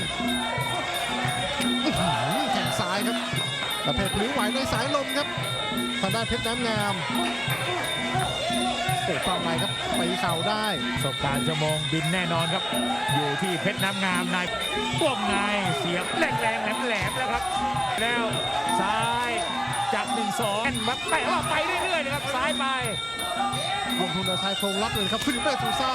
นึ่งอื้อหือแข่งซ้ายครับประเภทผิวไหวในสายลมครับทางด้านเพชรน้ำงามโอ้ฟังไหนครับตีเข่าได้ประสบการณ์ชั่วโมงบินแน่นอนครับ อยู่ที่เพชรน้ำงามในป้วงในเสียบแรงแรงแหลมแหลมๆแล้วครับ แล้วซ้าย จากหนึ่งสองแบบไปว่าไปเรื่อยๆนะครับซ้ายไปลงทุนเอาชายโครงรับเลยครับฟิลิปเป้ซูซ่า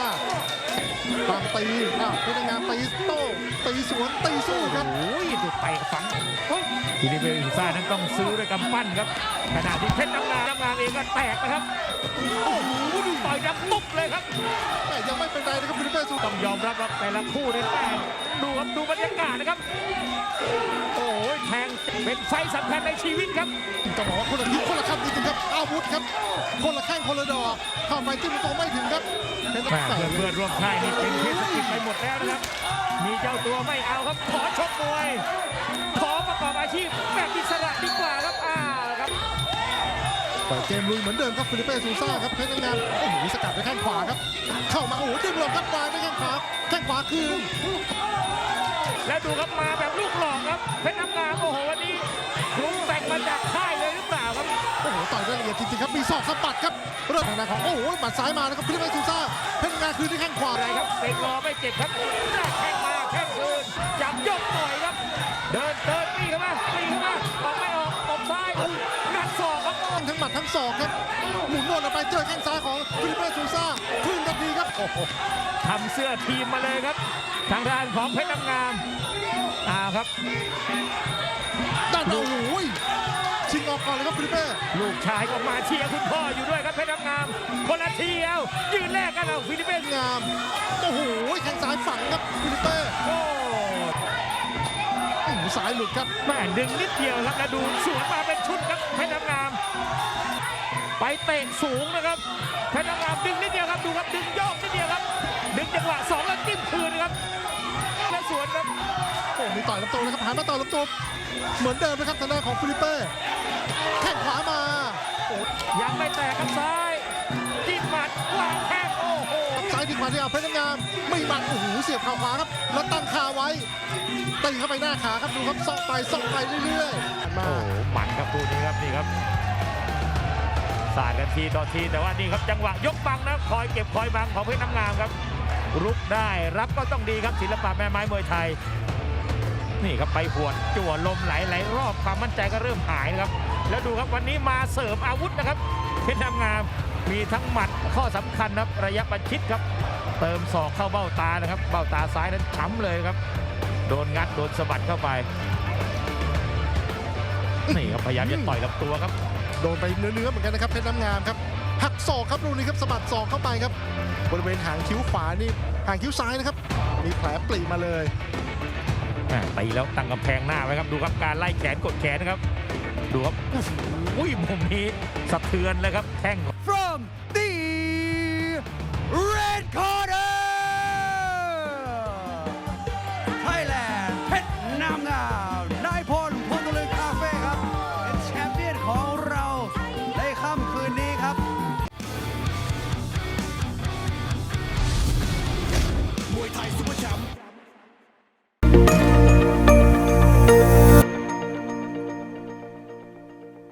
ตามตีอ้าวเพชรน้ำงามตีโต้ตีสวนตีสู้ครับโอ้ยดูเตะฝังทีนี้เบลซ่านั้นต้องซื้อด้วยกำปั้นครับขณะที่เพชรน้ำงามน้ำงามเองก็แตกนะครับโอ้โหดูต่อยดังตุ๊บเลยครับ แต่ยังไม่เป็นไรนะครับฟิลิปเป้ซูต้องยอมรับว่าแต่ละคู่นี่แม่ดูครับดูบรรยากาศนะครับโอ้ยแทง เป็นไฟต์สำคัญในชีวิตครับจะบอกว่าคนละทิศคนละคำจริงๆครับอาวุธครับ คนละแข้งคนละดอกเข้าไปจิ้มตัวไม่ถึงครับเพชรแม่น้ำงามเพื่อนเพื่อนร่วมค่ายนี่เป็นเทศกิจไปหมดแล้วนะครับ มีเจ้าตัวไม่เอาครับ ขอชกมวยขอประกอบอาชีพแบบอิสระดีกว่าครับอ่าครับเปิดเกมลุยเหมือนเดิมครับฟิลิปเป้ซูซ่าครับเพชรน้ำงามโอ้โหสกัดด้วยแข้งขวาครับ เข้ามาโอ้โหดึงลงครับวางด้วยแข้งขวาแข้งขวาคืนแล้วดูครับมาแบบลูกหลอกครับ จริงๆครับมีศอกสะบัดครับเริ่มทางด้านของโอ้โหหมัดซ้ายมานะครับฟิลิปเป้ซูซ่าเพชรน้ำงามคืนด้วยแข้งขวาอะไรครับเต็งรอไม่เจ็บครับแรกแข้งมาแข้งคืนจับยกต่อยครับ เดินเดินปีเข้ามาปีเข้ามาออกไม่ออกออกซ้ายงัดศอกครับทั้งหมัดทั้งศอกครับหมุนวนออกไปเจอแข้งซ้ายของฟิลิปเป้ซูซ่าคืนทันทีครับโอ้โหทำเสื้อทีมมาเลยครับ ทางด้านของเพชรน้ำงามอ่าครับด้านโอ้โห ชิงออกก่อนเลยครับฟิลิปเป้ลูกชายก็มาเชียร์คุณพ่ออยู่ด้วยครับเพชรน้ำงามคนละทีเอายืนแรกกันเอาฟิลิปปินส์งามโอ้โหแข้งซ้ายฝังครับฟิลิปเป้โอ้อื้อหือสายหลุดครับแม่ดึงนิดเดียวครับแล้วดูสวนมาเป็นชุดครับเพชรน้ำงาม ไปเตะสูงนะครับเพชรน้ำงามดึงนิดเดียวครับดูครับดึงโยกนิดเดียวครับดึงจังหวะสองแล้วจิ้มคืนนะครับแล้วสวนครับโอ้ มีต่อยลำตัวนะครับหันมาต่อยลำตัวเหมือนเดิมนะครับทางด้านของฟิลิปเป้แข้งขวามาโอ้ยังไม่แตกครับซ้ายจิ้มหมัดวางแข้งโอ้โหซ้ายดีกว่าที่เอาเพชรน้ำงามไม่หมัดโอ้โหเสียบเข่าขวาครับ แล้วตั้งคาไว้ตีเข้าไปหน้าขาครับดูครับซอกไปซอกไปเรื่อยๆมาโอ้โหหมันครับคู่นี้ครับนี่ครับสาดกันทีต่อทีแต่ว่านี่ครับจังหวะยกบังนะคอยเก็บคอยบังของเพชรน้ำงามครับ รุกได้รับก็ต้องดีครับศิลปะแม่ไม้มวยไทย นี่ครับไปหวดจั่วลมไหลไหลรอบความมั่นใจก็เริ่มหายนะครับ แล้วดูครับวันนี้มาเสริมอาวุธนะครับเพชรน้ำงามมีทั้งหมัดข้อสำคัญนะครับระยะประชิดครับ เติมศอกเข้าเบ้าตานะครับ เบ้าตาซ้ายนั้นช้ำเลยครับ โดนงัดโดนสะบัดเข้าไปนี่ครับพยายามจะต่อยลำตัวครับ โดนไปเนื้อๆเหมือนกันนะครับเพชรน้ำงามครับหักศอกครับดูนี่ครับสะบัดศอกเข้าไปครับ บริเวณหางคิ้วขวานี่หางคิ้วซ้ายนะครับ มีแผลปลีมาเลย ไปแล้วตั้งกำแพงหน้าไว้ครับดูครับการไล่แขนกดแขนนะครับดูครับอุ้ยมุมนี้สะเทือนเลยครับแข้ง from the red corner Thailand เพชรน้ำงามนายลพตุลึคาเฟ่ครับแชมเปี้ของเราในค่ำคืนนี้ครับ มวยไทยซุปเปอร์แชมป์